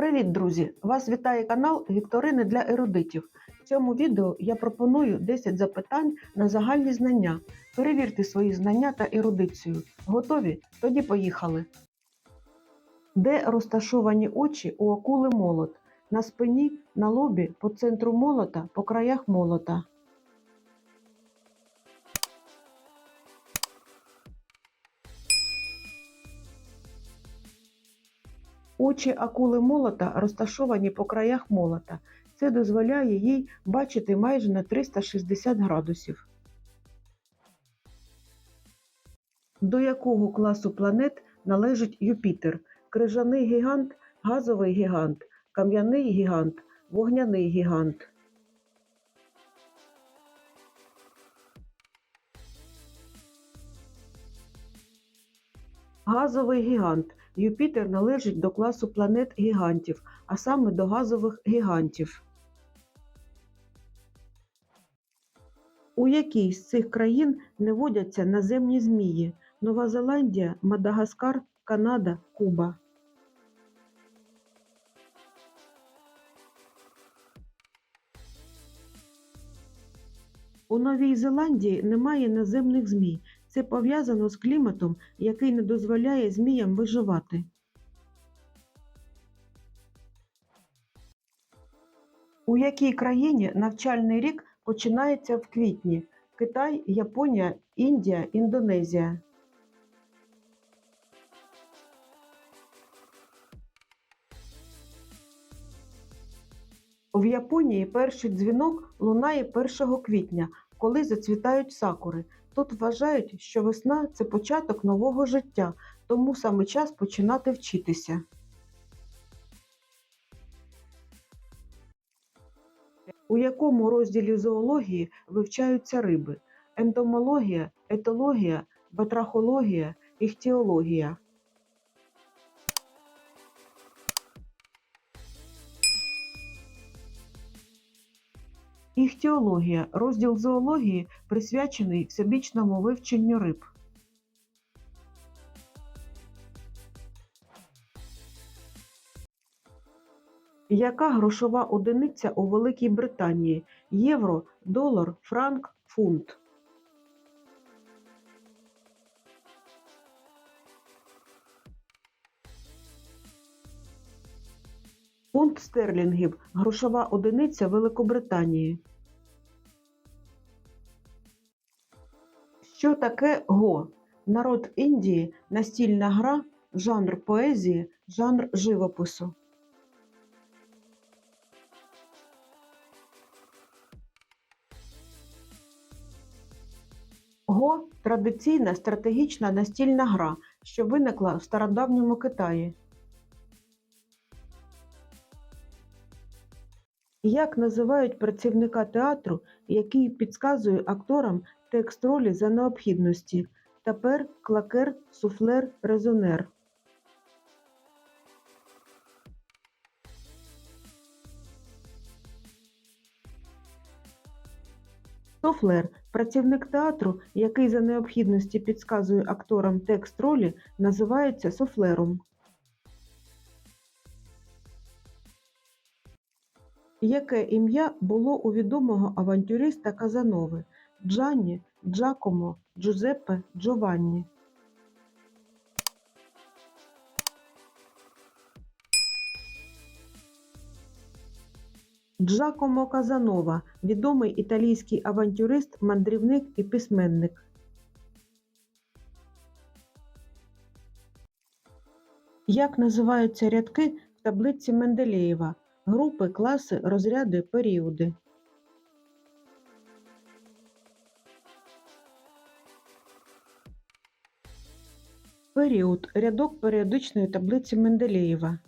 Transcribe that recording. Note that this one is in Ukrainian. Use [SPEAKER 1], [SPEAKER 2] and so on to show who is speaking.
[SPEAKER 1] Привіт, друзі! Вас вітає канал Вікторини для ерудитів. В цьому відео я пропоную 10 запитань на загальні знання. Перевірте свої знання та ерудицію. Готові? Тоді поїхали. Де розташовані очі у акули молот? На спині, на лобі, по центру молота, по краях молота. Очі акули молота розташовані по краях молота. Це дозволяє їй бачити майже на 360 градусів. До якого класу планет належить Юпітер? Крижаний гігант, газовий гігант, кам'яний гігант, вогняний гігант. Газовий гігант. Юпітер належить до класу планет гігантів, а саме до газових гігантів. У якій з цих країн не водяться наземні змії? Нова Зеландія, Мадагаскар, Канада, Куба. У Новій Зеландії немає наземних змій. Це пов'язано з кліматом, який не дозволяє зміям виживати. У якій країні навчальний рік починається в квітні? Китай, Японія, Індія, Індонезія. В Японії перший дзвінок лунає 1 квітня, коли зацвітають сакури. Тут вважають, що весна це початок нового життя, тому саме час починати вчитися. У якому розділі зоології вивчаються риби? Ентомологія, етологія, батрахологія, іхтіологія. Іхтіологія – розділ зоології, присвячений всебічному вивченню риб. Яка грошова одиниця у Великій Британії? Євро, долар, франк, фунт. Фунт стерлінгів – грошова одиниця Великобританії. Що таке го? Народ Індії, настільна гра, жанр поезії, жанр живопису. Го – традиційна стратегічна настільна гра, що виникла в стародавньому Китаї. Як називають працівника театру, який підказує акторам текст ролі за необхідності? Тапер, клакер, суфлер, резонер. Суфлер – працівник театру, який за необхідності підказує акторам текст ролі, називається суфлером. Яке ім'я було у відомого авантюриста Казанови? Джанні, Джакомо, Джузеппе, Джованні. Джакомо Казанова – відомий італійський авантюрист, мандрівник і письменник. Як називаються рядки в таблиці Менделєєва? Групи, класи, розряди, періоди. Період – рядок періодичної таблиці Менделєєва.